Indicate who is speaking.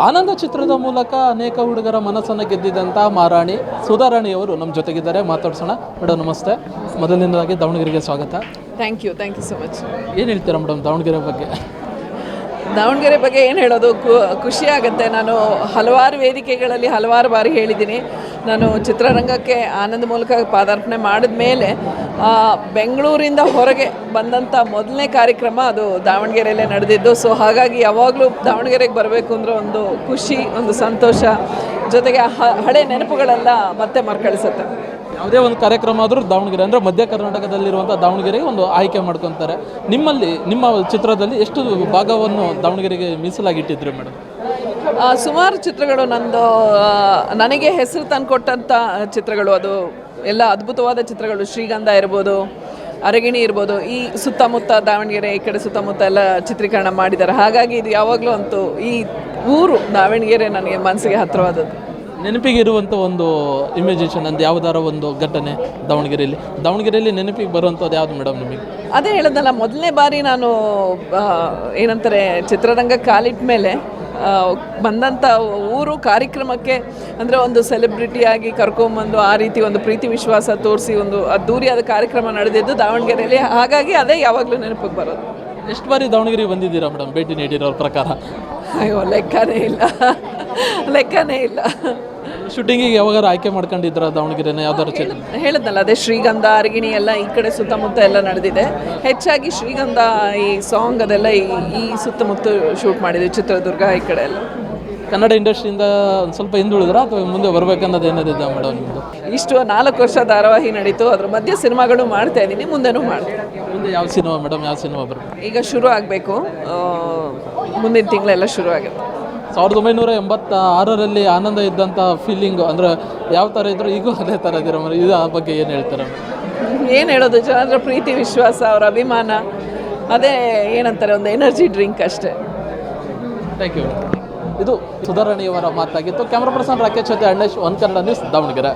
Speaker 1: ಆನಂದ ಚಿತ್ರದ ಮೂಲಕ ಅನೇಕ ಹುಡುಗರ ಮನಸ್ಸನ್ನು ಗೆದ್ದಿದ್ದಂಥ ಮಾರಾಣಿ ಸುಧಾರಾಣಿಯವರು ನಮ್ಮ ಜೊತೆಗಿದ್ದಾರೆ. ಮಾತಾಡ್ಸೋಣ. ಮೇಡಮ್ ನಮಸ್ತೆ. ಮೊದಲನೇದಾಗಿ ದಾವಣಗೆರೆಗೆ ಸ್ವಾಗತ.
Speaker 2: Thank you thank you so much
Speaker 1: ಏನು ಹೇಳ್ತೀರಾ ಮೇಡಮ್ ದಾವಣಗೆರೆ ಬಗ್ಗೆ?
Speaker 2: ದಾವಣಗೆರೆ ಬಗ್ಗೆ ಏನು ಹೇಳೋದು? ಖುಷಿ ಆಗುತ್ತೆ. ನಾನು ಹಲವಾರು ವೇದಿಕೆಗಳಲ್ಲಿ ಹಲವಾರು ಬಾರಿ ಹೇಳಿದ್ದೀನಿ. ನಾನು ಚಿತ್ರರಂಗಕ್ಕೆ ಆನಂದ ಮೂಲಕ ಪಾದಾರ್ಪಣೆ ಮಾಡಿದ ಮೇಲೆ ಬೆಂಗಳೂರಿಂದ ಹೊರಗೆ ಬಂದಂಥ ಮೊದಲನೇ ಕಾರ್ಯಕ್ರಮ ಅದು ದಾವಣಗೆರೆಯಲ್ಲೇ ನಡೆದಿದ್ದು. ಸೊ ಹಾಗಾಗಿ ಯಾವಾಗಲೂ ದಾವಣಗೆರೆಗೆ ಬರಬೇಕು ಅಂದರೆ ಒಂದು ಖುಷಿ, ಒಂದು ಸಂತೋಷ, ಜೊತೆಗೆ ಹಳೆ ನೆನಪುಗಳೆಲ್ಲ ಮತ್ತೆ ಮರುಕಳಿಸುತ್ತೆ.
Speaker 1: ಯಾವುದೇ ಒಂದು ಕಾರ್ಯಕ್ರಮ ಆದರೂ ದಾವಣಗೆರೆ, ಅಂದರೆ ಮಧ್ಯ ಕರ್ನಾಟಕದಲ್ಲಿರುವಂಥ ದಾವಣಗೆರೆಗೆ ಒಂದು ಆಯ್ಕೆ ಮಾಡ್ಕೊತಾರೆ. ನಿಮ್ಮಲ್ಲಿ, ನಿಮ್ಮ ಚಿತ್ರದಲ್ಲಿ ಎಷ್ಟು ಭಾಗವನ್ನು ದಾವಣಗೆರೆಗೆ ಮೀಸಲಾಗಿಟ್ಟಿದ್ರು ಮೇಡಮ್?
Speaker 2: ಸುಮಾರು ಚಿತ್ರಗಳು ನಂದು ನನಗೆ ಹೆಸರು ತಂದುಕೊಟ್ಟಂಥ ಚಿತ್ರಗಳು ಅದು. ಎಲ್ಲ ಅದ್ಭುತವಾದ ಚಿತ್ರಗಳು, ಶ್ರೀಗಂಧ ಇರ್ಬೋದು, ಅರಗಿಣಿ ಇರ್ಬೋದು, ಈ ಸುತ್ತಮುತ್ತ ದಾವಣಗೆರೆ, ಈ ಕಡೆ ಸುತ್ತಮುತ್ತ ಎಲ್ಲ ಚಿತ್ರೀಕರಣ ಮಾಡಿದ್ದಾರೆ. ಹಾಗಾಗಿ ಇದು ಯಾವಾಗಲೂ ಅಂತೂ ಈ ಊರು ದಾವಣಗೆರೆ ನನಗೆ ಮನಸ್ಸಿಗೆ ಹತ್ತಿರವಾದದ್ದು.
Speaker 1: ನೆನಪಿಗೆ ಇರುವಂಥ ಒಂದು ಇಮೇಜೇಷನ್ ಅಂದ್ರೆ ಯಾವುದಾರ ಒಂದು ಘಟನೆ ದಾವಣಗೆರೆಯಲ್ಲಿ. ದಾವಣಗೆರೆಯಲ್ಲಿ ನೆನಪಿಗೆ ಬರುವಂಥದ್ದು ಯಾವ್ದು ಮೇಡಮ್ ನಿಮಗೆ?
Speaker 2: ಅದೇ ಹೇಳೋದಲ್ಲ ಮೊದಲನೇ ಬಾರಿ ನಾನು ಆ, ಏನಂತಾರೆ ಚಿತ್ರರಂಗ ಕಾಲಿಟ್ಟ ಮೇಲೆ ಬಂದಂಥ ಊರು ಕಾರ್ಯಕ್ರಮಕ್ಕೆ ಅಂದರೆ ಒಂದು ಸೆಲೆಬ್ರಿಟಿಯಾಗಿ ಕರ್ಕೊಂಬಂದು ಆ ರೀತಿ ಒಂದು ಪ್ರೀತಿ ವಿಶ್ವಾಸ ತೋರಿಸಿ ಒಂದು ಅದ್ದೂರಿಯಾದ ಕಾರ್ಯಕ್ರಮ ನಡೆದಿದ್ದು ದಾವಣಗೆರೆಯಲ್ಲಿ. ಹಾಗಾಗಿ ಅದೇ ಯಾವಾಗಲೂ ನೆನಪಿಗೆ ಬರೋದು.
Speaker 1: ಎಷ್ಟು ಬಾರಿ ದಾವಣಗೆರೆಗೆ ಬಂದಿದ್ದೀರಾ ಮೇಡಮ್? ಭೇಟಿ ನೀಡಿರೋ ಪ್ರಕಾರ.
Speaker 2: ಅಯ್ಯೋ ಲೆಕ್ಕನೇ ಇಲ್ಲ. ಲೆಕ್ಕನೇ ಇಲ್ಲ.
Speaker 1: ಶೂಟಿಂಗಿಗೆ ಯಾವಾಗಾರು ಆಯ್ಕೆ ಮಾಡ್ಕೊಂಡಿದ್ರ ದಾವಣಗೆರೆನ? ಯಾವ್ದಾರು ಚಿತ್ರ
Speaker 2: ಹೇಳಿದ್ನಲ್ಲ ಅದೇ ಶ್ರೀಗಂಧ ಅರಗಿಣಿ ಎಲ್ಲ ಈ ಕಡೆ ಸುತ್ತಮುತ್ತ ಎಲ್ಲ ನಡೆದಿದೆ. ಹೆಚ್ಚಾಗಿ ಶ್ರೀಗಂಧ ಈ ಸಾಂಗ್ ಅದೆಲ್ಲ ಈ ಈ ಸುತ್ತಮುತ್ತ ಶೂಟ್ ಮಾಡಿದ್ವಿ ಚಿತ್ರದುರ್ಗ ಈ ಕಡೆ ಎಲ್ಲ.
Speaker 1: ಕನ್ನಡ ಇಂಡಸ್ಟ್ರಿಯಿಂದ ಒಂದು ಸ್ವಲ್ಪ ಹಿಂದುಳಿದ್ರ ಅಥವಾ ಮುಂದೆ ಬರ್ಬೇಕನ್ನೋದು ಏನಾದಿದೆ ಮೇಡಮ್ ನಿಮ್ಮದು
Speaker 2: ಇಷ್ಟು ನಾಲ್ಕು ವರ್ಷ ಧಾರಾವಾಹಿ ನಡೀತು ಅದ್ರ ಮಧ್ಯೆ ಸಿನಿಮಾಗಳು ಮಾಡ್ತಾ ಇದ್ದೀನಿ ಮುಂದೆನೂ ಮಾಡ್ತೀನಿ.
Speaker 1: ಮುಂದೆ ಯಾವ ಸಿನಿಮಾ ಮೇಡಮ್ ಯಾವ ಸಿನಿಮಾ ಬರಬೇಕು?
Speaker 2: ಈಗ ಶುರು ಆಗಬೇಕು ಮುಂದಿನ ತಿಂಗಳೆಲ್ಲ ಶುರು ಆಗುತ್ತೆ.
Speaker 1: ಸಾವಿರದ ಒಂಬೈನೂರ ಎಂಬತ್ತ ಆರರಲ್ಲಿ ಆನಂದ ಇದ್ದಂಥ ಫೀಲಿಂಗು ಅಂದರೆ ಯಾವ ಥರ ಇದ್ರು ಈಗೂ ಅದೇ ಥರ ಇದ್ದೀರ ಮೇಡಮ್ ಇದು ಆ ಬಗ್ಗೆ ಏನು ಹೇಳ್ತಾರೆ?
Speaker 2: ಏನು ಹೇಳೋದು ಜನರ ಪ್ರೀತಿ ವಿಶ್ವಾಸ ಅವರ ಅಭಿಮಾನ ಅದೇ ಏನಂತಾರೆ ಒಂದು ಎನರ್ಜಿ ಡ್ರಿಂಕ್ ಅಷ್ಟೇ.
Speaker 1: ಥ್ಯಾಂಕ್ ಯು ಇದು ಸುಧಾರಣೆಯವರ ಮಾತಾಗಿತ್ತು. ಕ್ಯಾಮ್ರಾ ಪರ್ಸನ್ ರಾಕೇಶ್ ಜೊತೆ ಅಣ್ಣೇಶ್ ಒನ್ ಕನ್ನಡ ನ್ಯೂಸ್ ದಾವಣಗೆರೆ.